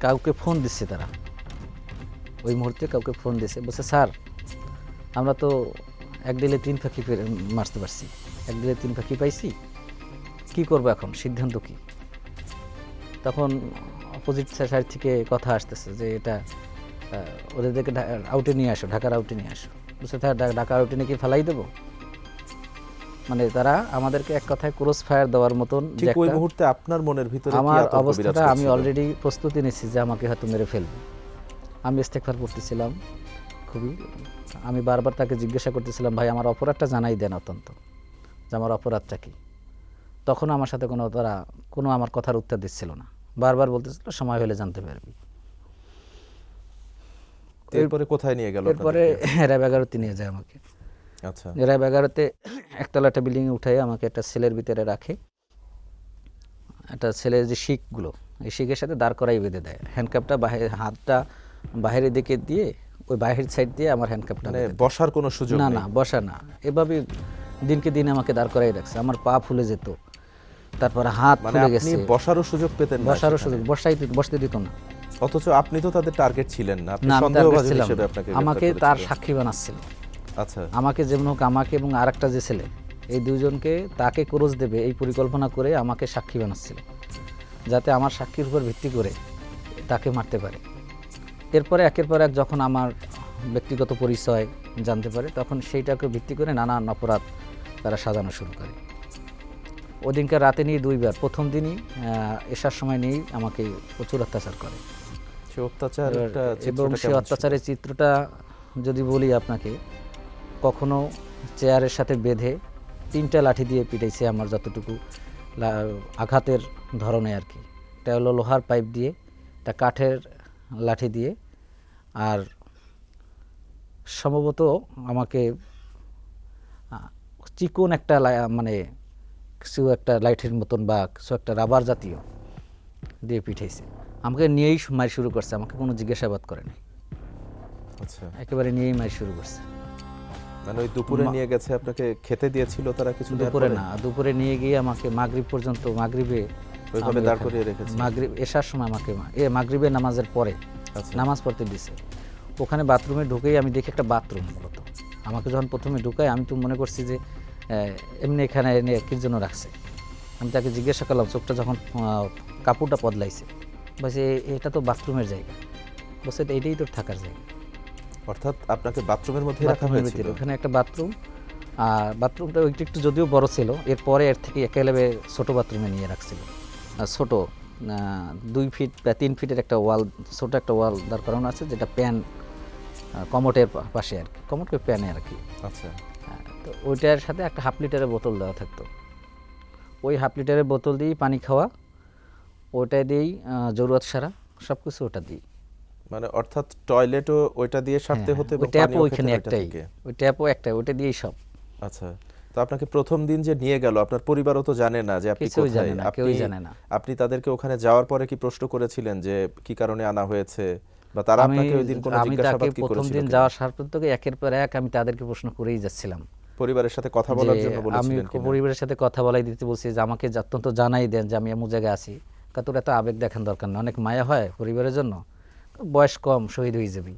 কাউকে ফোন দিচ্ছে তারা। ওই মুহূর্তে কাউকে ফোন দিছে বলছে, স্যার, আমরা তো এক দিলে তিন ফের- মারতে পারছি। এক দিলে তিন ফাঁকি পাইছি। কি করব এখন? সিদ্ধান্ত কি? তখন অপোজিট সাইড থেকে কথা আসতেছে যে, এটা ওদেরকে আউটে নিয়ে আসো, ঢাকার আউটে নিয়ে আসো। বুঝতে স্যার ঢাকা আউটে নিয়ে কি ফেলাই দেবো? মানে তারা আমাদেরকে এক কথায় ক্রস ফায়ার দেওয়ার মতন ঠিক ওই মুহূর্তে আপনার মনের ভিতরে আমার অবস্থাটা আমি অলরেডি প্রস্তুতি নিচ্ছি যে আমাকে হয়তো মেরে ফেলবে। আমি ইস্তেকফার করতেছিলাম খুবই। আমি বারবার তাকে জিজ্ঞাসা করতেছিলাম ভাই আমার অপরাধটা জানাই দেন অত্যন্ত। যে আমার অপরাধটা কি? তখন আমার সাথে কোনো তারা কোনো আমার কথার উত্তর দিচ্ছিল না। বারবার বলতেছিল সময় হলে জানতে পারবি। এরপরে কোথায় নিয়ে গেল এরপরে র্যাব এগারোতে নিয়ে যায় আমাকে। আচ্ছা। র্যাব এগারোতে একতলা একটা বিল্ডিংয়ে উঠাই আমাকে একটা সেলের ভিতরে রাখে। একটা ছেলের যে শিকগুলো এই শিকের সাথে দাঁড় করাই বেঁধে দেয়। হ্যান্ডকাপটা বাইরে হাতটা বাইরের দিকে দিয়ে ওই বাইরের সাইড দিয়ে আমার হ্যান্ডকাপটা মানে বসার কোনো সুযোগ না না বসা না। এভাবে দিনকে দিন আমাকে দাঁড় করাই রাখছে। আমার পা ফুলে যেত। তারপরে হাত মানে ফুলে গেছে। বসারও সুযোগ পেতেন বসারও সুযোগ বসাই বসতে দিত না। অথচ আপনি তো তাদের টার্গেট ছিলেন না। আপনি সন্দেহভাজন হিসেবে আপনাকে আমাকে তার সাক্ষী বানাচ্ছিল। আচ্ছা। আমাকে যেমন হোক আমাকে এবং আরেকটা যে ছেলে এই দুইজনকে তাকে ক্রোজ দেবে এই পরিকল্পনা করে আমাকে সাক্ষী বানাচ্ছিল। যাতে আমার সাক্ষীর উপর ভিত্তি করে তাকে মারতে পারে। এরপরে একের পর এক যখন আমার ব্যক্তিগত পরিচয় জানতে পারে তখন সেইটাকে ভিত্তি করে নানান অপরাধ তারা সাজানো শুরু করে। ওদিনকার রাতে নিয়ে দুইবার প্রথম দিনই এসার সময় নিয়েই আমাকে প্রচুর অত্যাচার করে। সে অত্যাচার এবং সে অত্যাচারের চিত্রটা যদি বলি আপনাকে কখনো চেয়ারের সাথে বেঁধে তিনটা লাঠি দিয়ে পিটাইছে আমার যতটুকু আঘাতের ধরনে আর কি। এটা হলো লোহার পাইপ দিয়ে তা কাঠের লাঠি দিয়ে। আর সম্ভবত আমাকে চিকন একটা মানে কিছু একটা লাইটের মতন বা কিছু একটা রাবার জাতীয় দিয়ে পিঠাইছে আমাকে নিয়েই মার শুরু করছে আমাকে কোনো জিজ্ঞাসাবাদ করেনি। আচ্ছা। একেবারে নিয়েই মার শুরু করছে। মানে ওই দুপুরে নিয়ে গেছে আপনাকে খেতে দিয়েছিল তারা কিছু দুপুরে না দুপুরে নিয়ে গিয়ে আমাকে মাগরিব পর্যন্ত মাগরিবে ওইভাবে দাঁড় করিয়ে রেখেছে মাগরিব এসার সময় আমাকে এ মাগরিবের নামাজের পরে আচ্ছা। নামাজ পড়তে দিছে। ওখানে বাথরুমে ঢুকেই আমি দেখি একটা বাথরুম মূলত। আমাকে যখন প্রথমে ঢুকাই আমি তো মনে করছি যে এমনি এখানে এনে কি জন্য রাখছে। আমি তাকে জিজ্ঞাসা করলাম চোখটা যখন কাপড়টা বদলাইছে? বলছে এটা তো বাথরুমের জায়গা। বলছে এটাই তোর থাকার জায়গা। অর্থাৎ আপনাকে বাথরুমের মধ্যে রাখা হয়েছিল। ওখানে একটা বাথরুম। আর বাথরুমটা ওইটা একটু যদিও বড় ছিল এরপরে এর থেকে একেবারে ছোট বাথরুমে নিয়ে রাখছিল। আর ছোট দুই ফিট বা তিন ফিটের একটা ওয়াল ছোট একটা ওয়াল দাঁড় করানো আছে যেটা প্যান কমোটের পাশে আর কি কমোটের প্যানে আর কি। আচ্ছা। হ্যাঁ, তো ওইটার সাথে একটা হাফ লিটারের বোতল দেওয়া থাকতো। ওই হাফ লিটারের বোতল দিয়েই পানি খাওয়া ওইটা দিয়েই জরুরত সারা সব কিছু ওটা দিই মানে অর্থাৎ টয়লেটও ওইটা দিয়ে সারতে হ্যাঁ, হতো ওই এবং ট্যাপও ওইখানে একটাই। ওই ট্যাপও একটাই ওইটা দিয়েই সব। আচ্ছা তো আপনাকে প্রথম দিন যে নিয়ে গেল আপনার পরিবারও তো জানে না যে আপনি কিছুই জানে কোথায়। না, আপনি জানে না। আপনি তাদেরকে ওখানে যাওয়ার পরে কি প্রশ্ন করেছিলেন যে কি কারণে আনা হয়েছে? বা তারা আপনাকে ওই দিন কোনো আমি জিজ্ঞাসাবাদ কি প্রথম দিন যাওয়ার সার পর্যন্ত একের পর এক আমি তাদেরকে প্রশ্ন করেই যাচ্ছিলাম। পরিবারের সাথে কথা বলার জন্য আমি বলেছিলেন কিনা? পরিবারের সাথে কথা বলাই দিতে বলছি যে আমাকে অত্যন্ত জানাই দেন যে আমি এমন জায়গায় আছি। তোর এত আবেগ দেখান দরকার না অনেক মায়া হয় পরিবারের জন্য। বয়স কম শহীদ হয়ে যাবি।